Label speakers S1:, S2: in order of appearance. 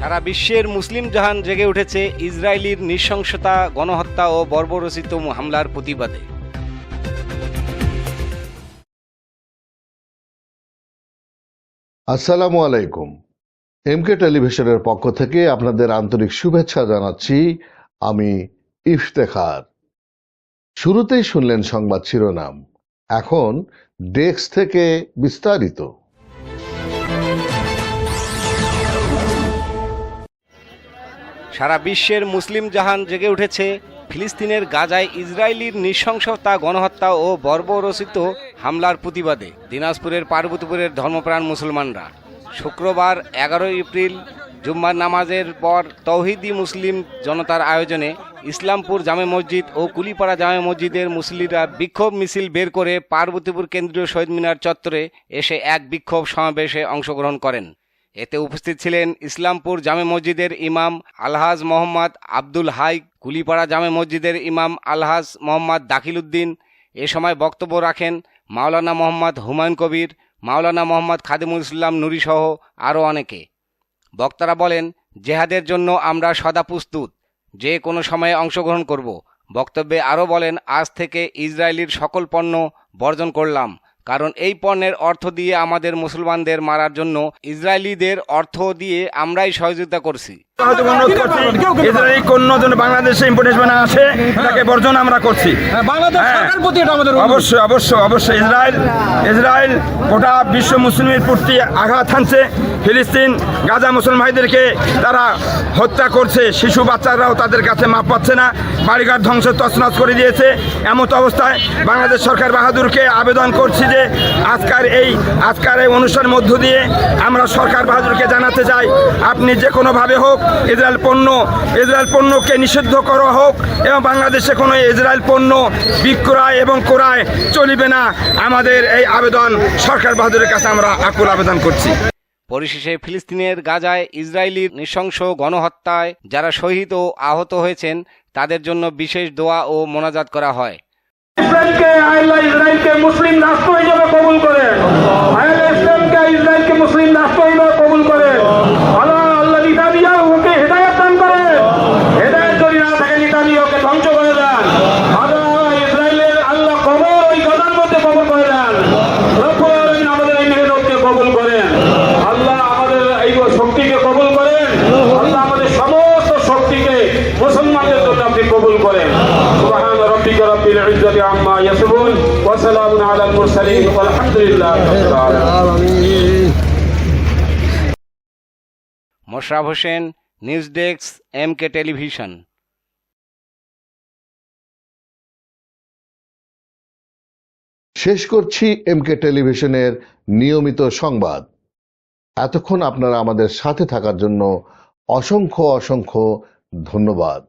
S1: সারা বিশ্বের মুসলিম জাহান জেগে উঠেছে ইসরায়েলির নৃশংসতা, গণহত্যা ও বর্বরচিত হামলার প্রতিবাদে।
S2: আসসালামু আলাইকুম। এমকে টেলিভিশনের পক্ষ থেকে আপনাদের আন্তরিক শুভেচ্ছা জানাচ্ছি আমি ইফতেখার। শুরুতেই শুনলেন সংবাদ শিরোনাম। এখন ডেস্ক থেকে বিস্তারিত।
S1: সারা বিশ্বের মুসলিম জাহান জেগে উঠেছে। ফিলিস্তিনের গাজায় ইসরায়েলির নৃশংসতা, গণহত্যা ও বর্বরচিত হামলার প্রতিবাদে দিনাজপুরের পার্বতীপুরের ধর্মপ্রাণ মুসলমানরা শুক্রবার এগারোই এপ্রিল জুম্মার নামাজের পর তৌহিদি মুসলিম জনতার আয়োজনে ইসলামপুর জামে মসজিদ ও কুলিপাড়া জামে মসজিদের মুসলিরা বিক্ষোভ মিছিল বের করে পার্বতীপুর কেন্দ্রীয় শহীদ মিনার চত্বরে এসে এক বিক্ষোভ সমাবেশে অংশগ্রহণ করেন। এতে উপস্থিত ছিলেন ইসলামপুর জামে মসজিদের ইমাম আলহাজ মোহাম্মদ আব্দুল হাই, কুলিপাড়া জামে মসজিদের ইমাম আলহাজ মোহাম্মদ দাখিল উদ্দিন। এ সময় বক্তব্য রাখেন মাওলানা মোহাম্মদ হুমায়ুন কবির, মাওলানা মোহাম্মদ খাদিমুল ইসলাম নুরি সহ আরও অনেকে। বক্তারা বলেন, জেহাদের জন্য আমরা সদা প্রস্তুত, যে কোনো সময়ে অংশগ্রহণ করব। বক্তব্যে আরও বলেন, আজ থেকে ইসরায়েলির সকল পণ্য বর্জন করলাম। কারণ এই পণ্যের অর্থ দিয়ে আমাদের মুসলমানদের মারার জন্য ইসরায়েলিদের অর্থ দিয়ে আমরাই সহযোগিতা করছি।
S3: কোন যেন বাংলাদেশে তাকে বর্জন আমরা করছি। অবশ্যই অবশ্যই অবশ্যই গোটা বিশ্ব মুসলিমের প্রতি আঘাত ফিলিস্তিন গাজা তারা হত্যা করছে শিশু বাচ্চারাও তাদের কাছে মাপ পাচ্ছে না বাড়িঘর ধ্বংস তছনছ করে দিয়েছে এমত অবস্থায় বাংলাদেশ সরকার বাহাদুরকে আবেদন করছি যে আজকার এই আজকার এই অনুষ্ঠানের মধ্য দিয়ে আমরা সরকার বাহাদুরকে জানাতে চাই, আপনি যে কোনোভাবে হোক ইসরায়েল পণ্য ইসরায়েল পণ্যকে নিষিদ্ধ করা হোক এবং বাংলাদেশে কোনো ইসরায়েল পণ্য বিক্রয় এবং ক্রয় চলিবে না। আমাদের এই আবেদন সরকার বাহাদুরের কাছে আমরা আকুল আবেদন করছি।
S1: পরিশেষে ফিলিস্তিনের গাজায় ইসরায়েলির নৃশংস গণহত্যায় যারা শহীদ ও আহত হয়েছেন তাদের জন্য বিশেষ দোয়া ও মোনাজাত করা হয়।
S4: ইসরায়েলকে আল্লাহ ইসরায়েলকে মুসলিম রাষ্ট্র হিসেবে কবুল করেন আল্লাহ ইসলামকে ইসরায়েলকে মুসলিম রাষ্ট্র হিসেবে কবুল করেন আল্লাহ আল্লাহ নিতানিয়াহুকে হেদায়ত দান করেন হেদায়ত যদি না থাকে নিতানিয়াহুকে ধ্বংস করে দেন আল্লাহ ইসরায়েলের আল্লাহ কবর ওই গদার মধ্যে কবর করে দেন রব্বুল আলামিন আমাদের এই মেহনতকে কবুল করেন আল্লাহ আমাদের এই শক্তিকে কবুল করেন আল্লাহ আমাদের সমস্ত শক্তিকে মুসলমানদের জন্য আপনি কবুল করেন। সুবহান রব্বিকা রব্বিল ইজ্জাতি আম্মা ইয়াসিফুন ওয়া সালামুন আলাল মুরসালিন ওয়ালহামদুলিল্লাহি রাব্বিল আলামিন।
S1: Mosharraf Hossain news desk M K television.
S2: শেষ করছি এমকে টেলিভিশনের নিয়মিত সংবাদ। এতক্ষণ আপনারা আমাদের সাথে থাকার জন্য অসংখ্য অসংখ্য ধন্যবাদ।